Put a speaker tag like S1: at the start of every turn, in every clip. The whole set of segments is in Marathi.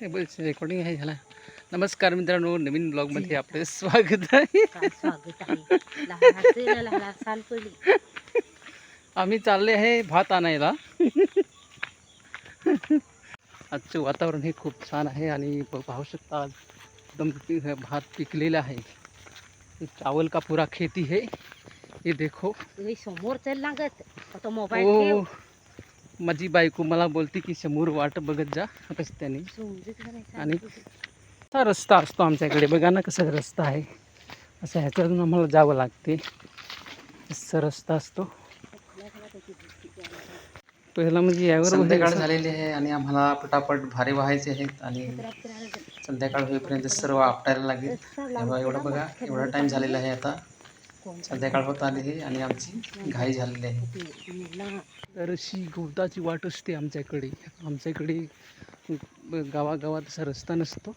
S1: हे रेकॉर्डिंग आहे झाला. नमस्कार मित्रांनो नवीन ब्लॉगमध्ये आपले स्वागत आहे. आम्ही चालले आहे भात आणायला. आजचं वातावरण हे खूप छान आहे आणि पाहू शकता एकदम भात पिकलेला आहे. चावल का पूरा खेती है? ये देखो.
S2: हे समोर चल लागत. मोबाईल
S1: माझी बायको मला बोलते की समोर वाट बघत जा रस्त्याने. आणि असा रस्ता असतो आमच्याकडे. बघा ना कसा रस्ता आहे. असं ह्याच्यातून आम्हाला जावं लागते. असा रस्ता असतो. पहिला म्हणजे यावर संध्याकाळ झालेली आहे आणि आम्हाला पटापट भारे व्हायचे आहेत आणि संध्याकाळ होईपर्यंत सर्व आपटायला लागेल. एवढं बघा एवढा टाईम झालेला आहे आता. संध्याकाळ होत आली आहे आणि आमची घाई झालेली आहे. तर अशी गवताची वाट असते आमच्याकडे. आमच्याकडे गावागावात असा रस्ता नसतो.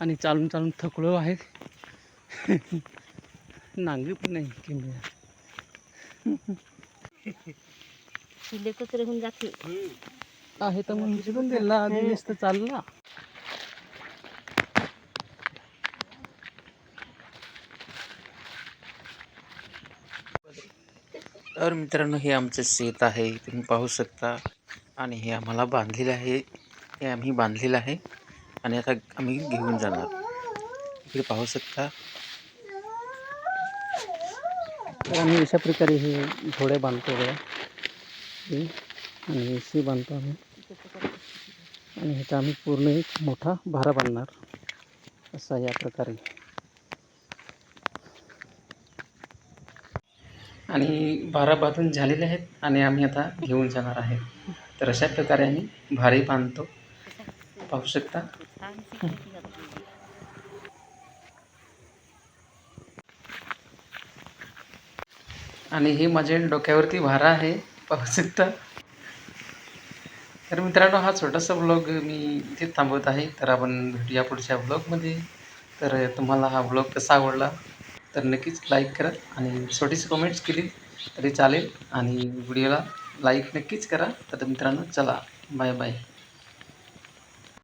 S1: आणि चालून चालून थकलो आहे. नांगी पण नाही किंवा
S2: जाते
S1: आहे तर मग दिला दिवस तर चालला. तर मित्रांनो हे आमचं शेत आहे. तुम्ही पाहू शकता. आणि हे आम्हाला बांधलेलं आहे. हे आम्ही बांधलेलं आहे. आणि आता आम्ही घेऊन जाणार. इकडे पाहू शकता. तर आम्ही अशा प्रकारे हे घोडे बांधतो बघा. आणि एसी बांधतो आम्ही. आणि ह्याचा आम्ही पूर्ण एक मोठा भारा बांधणार. असा या प्रकारे. आणि भारा बांधून झालेले आहेत आणि आम्ही आता घेऊन जाणार आहे. तर अशा प्रकारे आम्ही भारी बांधतो. पाहू शकता. आणि हे माझ्या डोक्यावरती भारा आहे. पाहू शकता. तर मित्रांनो हा छोटासा ब्लॉग मी इथे थांबवत आहे. तर आपण भेटूया पुढच्या ब्लॉगमध्ये तर तुम्हाला हा ब्लॉग कसा आवडला? तर नक्कीच लाईक करा आणि छोटीशी कमेंट्स केली तरी चालेल. आणि व्हिडिओला लाईक नक्कीच करा. तर मित्रांनो चला. Bye bye